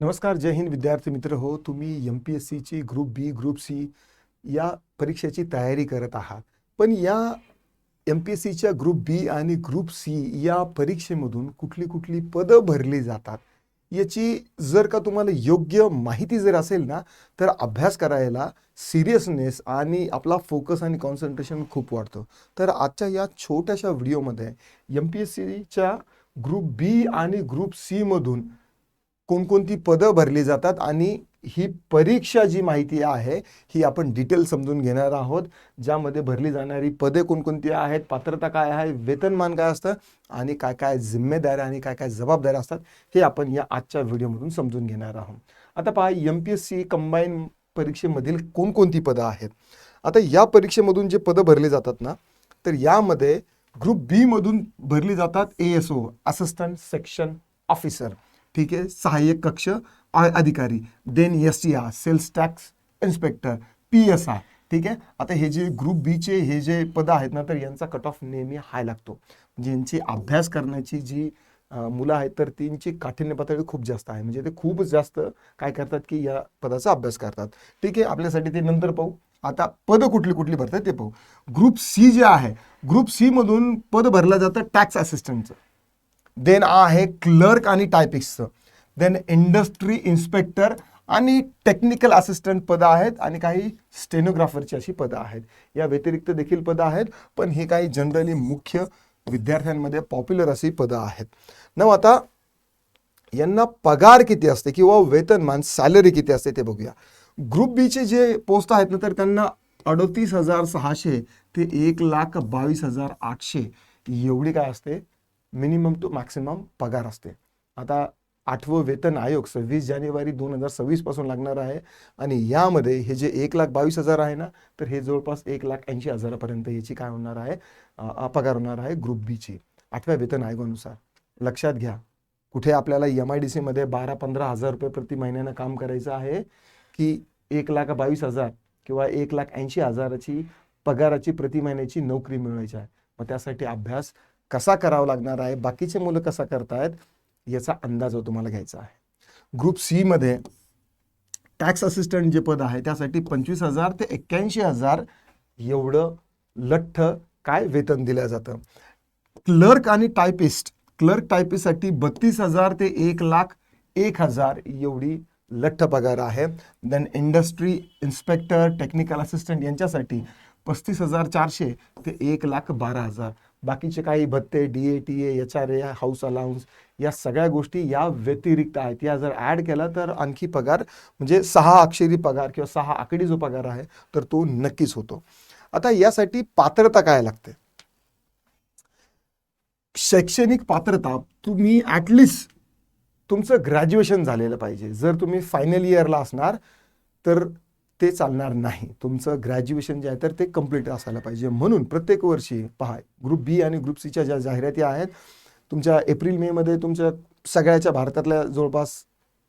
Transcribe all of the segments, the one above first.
नमस्कार जय हिंद विद्यार्थी मित्र. हो तुम्ही एम पी एस सीची ग्रुप बी ग्रुप सी या परीक्षेची तयारी करत आहात. पण या एम पी एस सीच्या ग्रुप बी आणि ग्रुप सी या परीक्षेमधून कुठली कुठली पदं भरली जातात याची जर का तुम्हाला योग्य माहिती जर असेल ना तर अभ्यास करायला सिरियसनेस आणि आपला फोकस आणि कॉन्सन्ट्रेशन खूप वाढतं. तर आजच्या या छोट्याशा व्हिडिओमध्ये एम पी एस सीच्या ग्रुप बी आणि ग्रुप सीमधून कोणकोणती पदं भरली जातात आणि ही परीक्षा जी माहिती आहे ही आपण डिटेल समजून घेणार आहोत. ज्यामध्ये भरली जाणारी पदे कोणकोणती आहेत पात्रता काय आहे वेतनमान काय असतं आणि काय काय जिम्मेदाऱ्या आणि काय काय जबाबदाऱ्या असतात हे आपण या आजच्या व्हिडिओमधून समजून घेणार आहोत. आता पहा M P S C combine परीक्षेमधील कोणकोणती पदं आहेत? आता या परीक्षेमधून जे पदं भरली जातात ना तर यामध्ये ग्रुप बीमधून भरली जातात A S O assistant section officer ठीक आहे. सहाय्यक कक्ष अधिकारी. Then S T R sales tax inspector P S I ठीक आहे. आता हे जे ग्रुप बीचे हे जे पदं आहेत ना तर यांचा कट ऑफ नेहमी हाय लागतो. म्हणजे ज्यांची अभ्यास करण्याची जी मुलं आहेत तर त्यांची काठिण्य पातळी खूप जास्त आहे. म्हणजे ते खूप जास्त काय करतात की या पदाचा अभ्यास करतात. ठीक आहे. आपल्यासाठी ते नंतर पाहू. आता पदं कुठली कुठली भरतात ते पाहू. ग्रुप सी जे आहे ग्रुप सी मधून पद भरलं जातं टॅक्स असिस्टंटचं देन आहे क्लर्क आणि टायपिक्सचं देन इंडस्ट्री इन्स्पेक्टर आणि टेक्निकल असिस्टंट पदं आहेत आणि काही स्टेनोग्राफरची अशी पदं आहेत. या व्यतिरिक्त देखील पदं आहेत पण हे काही जनरली मुख्य विद्यार्थ्यांमध्ये पॉप्युलर अशी पदं आहेत. न आता यांना पगार किती असते किंवा वेतनमान सॅलरी किती असते ते बघूया. ग्रुप बीचे जे पोस्ट आहेत ना तर त्यांना अडतीस हजार सहाशे ते एक लाख बावीस हजार आठशे एवढी काय असते? मिनिमम टू मॅक्सिमम पगार असते. आता आठवं वेतन आयोग सव्वीस जानेवारी दोन हजार सव्वीसपासून लागणार आहे आणि यामध्ये हे जे एक लाख बावीस हजार आहे ना तर हे जवळपास एक लाख ऐंशी हजारापर्यंत याची काय होणार आहे? पगार होणार आहे ग्रुप बीची आठव्या वेतन आयोगानुसार. लक्षात घ्या. कुठे आपल्याला एम आय डी सीमध्ये बारा पंधरा हजार रुपये प्रति महिन्यानं काम करायचं आहे की एक लाख बावीस हजार किंवा एक लाख ऐंशी हजाराची पगाराची प्रति महिन्याची नोकरी मिळवायची आहे. मग त्यासाठी अभ्यास कसा करावा लागणार आहे बाकीचे मुलं कसा करतायत याचा अंदाज हो तुम्हाला घ्यायचा आहे. ग्रुप सी मध्ये टॅक्स असिस्टंट जे पद आहे त्यासाठी पंचवीस हजार ते एक्क्याऐंशी हजार एवढं लठ्ठ काय वेतन दिलं जातं. क्लर्क आणि टायपिस्ट क्लर्क टायपिस्टसाठी बत्तीस हजार ते एक लाख एक हजार एवढी लठ्ठ पगार आहे. Then industry inspector technical assistant यांच्यासाठी पस्तीस हजार चारशे ते एक लाख बारा हजार. बाकीचे काही भत्ते D A T A H R A house allowance या सगळ्या गोष्टी या व्यतिरिक्त आहेत. या जर ॲड केला तर आणखी पगार म्हणजे सहा अक्षरी पगार किंवा सहा आकडी जो पगार आहे तर तो नक्कीच होतो. आता यासाठी पात्रता काय लागते? शैक्षणिक पात्रता तुम्ही ॲटलिस्ट तुमचं ग्रॅज्युएशन झालेलं पाहिजे. जर तुम्ही फायनल इयरला असणार तर ते चालणार नाही. तुमचं ग्रॅज्युएशन जे आहे तर ते कंप्लीट असायला पाहिजे. म्हणून प्रत्येक वर्षी पहा ग्रुप बी आणि ग्रुप सीच्या ज्या जाहिराती आहेत तुमच्या एप्रिल मेमध्ये तुमच्या सगळ्याच्या भारतातल्या जवळपास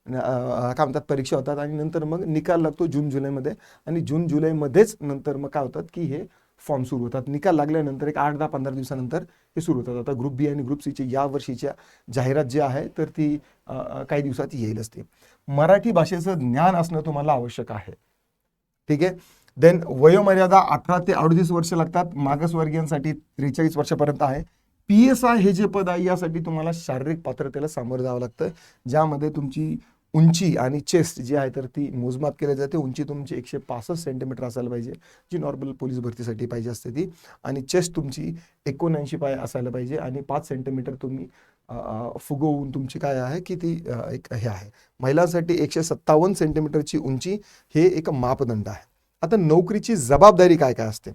काय म्हणतात परीक्षा होतात आणि नंतर मग निकाल लागतो जून जुलैमध्ये आणि जून जुलैमध्येच नंतर मग काय होतात की हे फॉर्म सुरू होतात. निकाल लागल्यानंतर एक आठ दहा पंधरा दिवसानंतर हे सुरू होतात. आता ग्रुप बी आणि ग्रुप सीची या वर्षीच्या जाहिरात जी आहे तर ती काही दिवसात येईलच ते. मराठी भाषेचं ज्ञान असणं तुम्हाला आवश्यक आहे. ठीक आहे? देन वयोमर्यादा अठरा ते अडतीस वर्ष लागतात. मागासवर्गीयांसाठी त्रेचाळीस वर्षापर्यंत आहे. पी एस आय हे जे पद आहे यासाठी तुम्हाला शारीरिक पात्रतेला सामोरं जावं लागतं. ज्यामध्ये तुमची उंची आणि चेस्ट जी आहे तर ती मोजमाप केली जाते. उंची तुमची एकशे पासष्ट सेंटीमीटर असायला पाहिजे. जी नॉर्मल पोलीस भरतीसाठी पाहिजे असते ती. आणि चेस्ट तुमची एकोणऐंशी पाय असायला पाहिजे. आणि पाच सेंटीमीटर तुम्ही फुगवून तुमची काय आहे की ती एक हे आहे. महिलांसाठी एकशे सत्तावन्न सेंटीमीटरची उंची हे एक मापदंड आहे. आता नोकरीची जबाबदारी काय काय असते?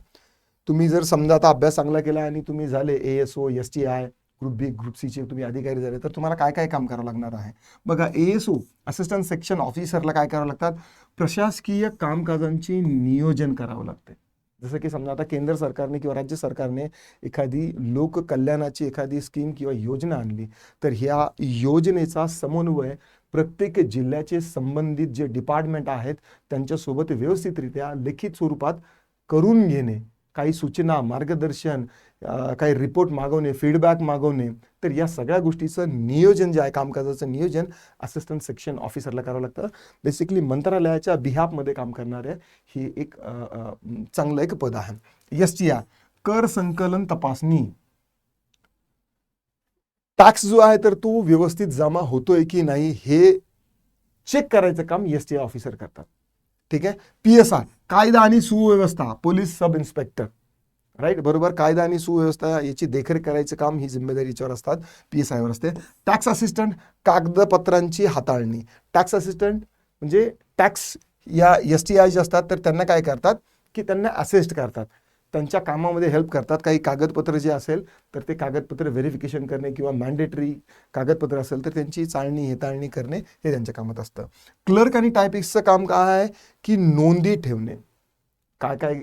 तुम्ही जर समजा आता अभ्यास चांगला केला आणि तुम्ही झाले A S O S T I group B group सीचे तुम्ही अधिकारी झाले तर तुम्हाला काय काय काम करावं लागणार आहे? बघा A S O assistant section ऑफिसरला काय करावं लागतात? प्रशासकीय कामकाजांचे नियोजन करावं लागते. जसं की समजा आता केंद्र सरकारने किंवा राज्य सरकारने एखादी लोककल्याणाची एखादी स्कीम किंवा योजना आणली तर ह्या योजनेचा समन्वय प्रत्येक जिल्ह्याचे संबंधित जे डिपार्टमेंट आहेत त्यांच्यासोबत व्यवस्थितरित्या लिखित स्वरूपात करून घेणे काही सूचना मार्गदर्शन काही रिपोर्ट मागवणे फीडबॅक मागवणे तर या सगळ्या गोष्टीचं नियोजन जे आहे कामकाजाचं नियोजन असिस्टंट सेक्शन ऑफिसरला करावं लागतं. बेसिकली मंत्रालयाच्या बिहापमध्ये काम करणाऱ्या ही एक चांगलं एक पद आहे. यस टी कर संकलन तपासणी. टॅक्स जो आहे तर तो व्यवस्थित जमा होतोय की नाही हे चेक करायचं काम एस टी ऑफिसर करतात. ठीक आहे? पी एस आर कायदा आणि सुव्यवस्था पोलीस सब इन्स्पेक्टर राईट? बरोबर. कायदा आणि सुव्यवस्था याची देखरेख करायचं काम ही जिम्मेदारी याच्यावर असतात पी एस आयवर असते. टॅक्स असिस्टंट कागदपत्रांची हाताळणी. टॅक्स असिस्टंट म्हणजे टॅक्स या एस टी आय जे असतात तर त्यांना काय करतात? की त्यांना असिस्ट करतात. त्यांच्या कामामध्ये हेल्प करतात. काही कागदपत्र जे असेल तर ते कागदपत्र व्हेरिफिकेशन करणे किंवा मॅन्डेटरी कागदपत्र असेल तर त्यांची चाळणी हेताळणी करणे हे त्यांच्या कामात असतं. क्लर्क आणि टायपिक्सचं काम काय आहे? की नोंदी ठेवणे. काय काय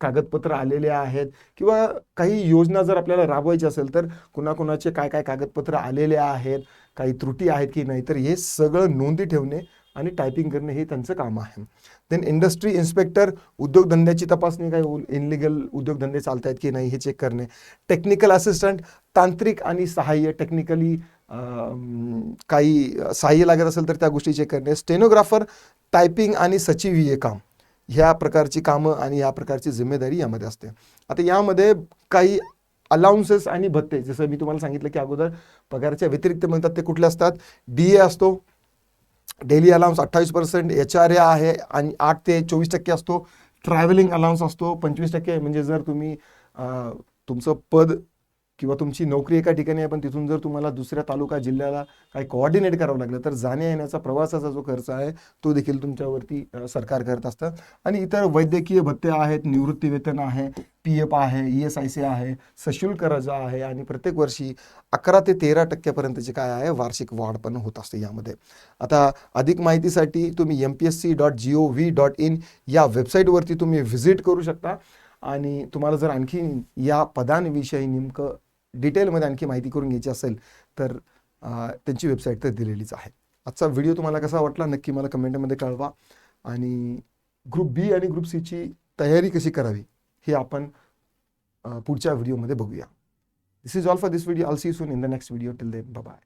कागदपत्र आलेले आहेत किंवा काही योजना जर आपल्याला राबवायची असेल तर कुणाकुणाचे काय काय कागदपत्र आलेले आहेत काही त्रुटी आहेत की नाही तर हे सगळं नोंदी ठेवणे आणि टायपिंग करणे हे त्यांचं काम आहे. देन इंडस्ट्री इन्स्पेक्टर उद्योगधंद्याची तपासणी काय इनलिगल उद्योगधंदे चालत आहेत की नाही हे चेक करणे. टेक्निकल असिस्टंट तांत्रिक आणि सहाय्य टेक्निकली काही सहाय्य लागत असेल तर त्या गोष्टी चेक करणे. स्टेनोग्राफर टायपिंग आणि सचिवीय काम. ह्या प्रकारची कामं आणि या प्रकारची जिम्मेदारी यामध्ये असते. आता यामध्ये काही अलाउन्सेस आणि भत्ते जसं मी तुम्हाला सांगितलं की अगोदर पगाराच्या व्यतिरिक्त म्हणतात ते कुठले असतात? डी ए असतो डेली अलाउन्स अठ्ठावीस पर्सेंट एच आर ए आहे आणि आठ ते चोवीस टक्के असतो. ट्रॅव्हलिंग अलाउन्स असतो पंचवीस टक्के म्हणजे जर तुम्ही तुमचं पद किंवा तुमची नोकरी एका ठिकाणी आहे पण तिथून जर तुम्हाला दुसऱ्या तालुका जिल्ह्याला काही कोऑर्डिनेट करावं लागलं तर जाण्या येण्याचा प्रवासाचा जो खर्च आहे तो देखील तुमच्यावरती सरकार करत असतं. आणि इतर वैद्यकीय भत्ते आहेत निवृत्ती वेतन आहे पी एफ आहे ई एस आय सी आहे सशुल्क रजा आहे आणि प्रत्येक वर्षी अकरा ते तेरा टक्क्यापर्यंतचे काय आहे वार्षिक वाढ पण होत असते यामध्ये. आता अधिक माहितीसाठी तुम्ही M P S C dot G O V dot in या वेबसाईटवरती तुम्ही व्हिजिट करू शकता. आणि तुम्हाला जर आणखी या पदांविषयी नेमकं डिटेलमध्ये आणखी माहिती करून घ्यायची असेल तर त्यांची वेबसाईट तर दिलेलीच आहे. आजचा व्हिडिओ तुम्हाला कसा वाटला नक्की मला कमेंटमध्ये कळवा. आणि ग्रुप बी आणि ग्रुप सीची तयारी कशी करावी हे आपण पुढच्या व्हिडिओमध्ये बघूया. This is all for this video I'll see soon in the next video till then bye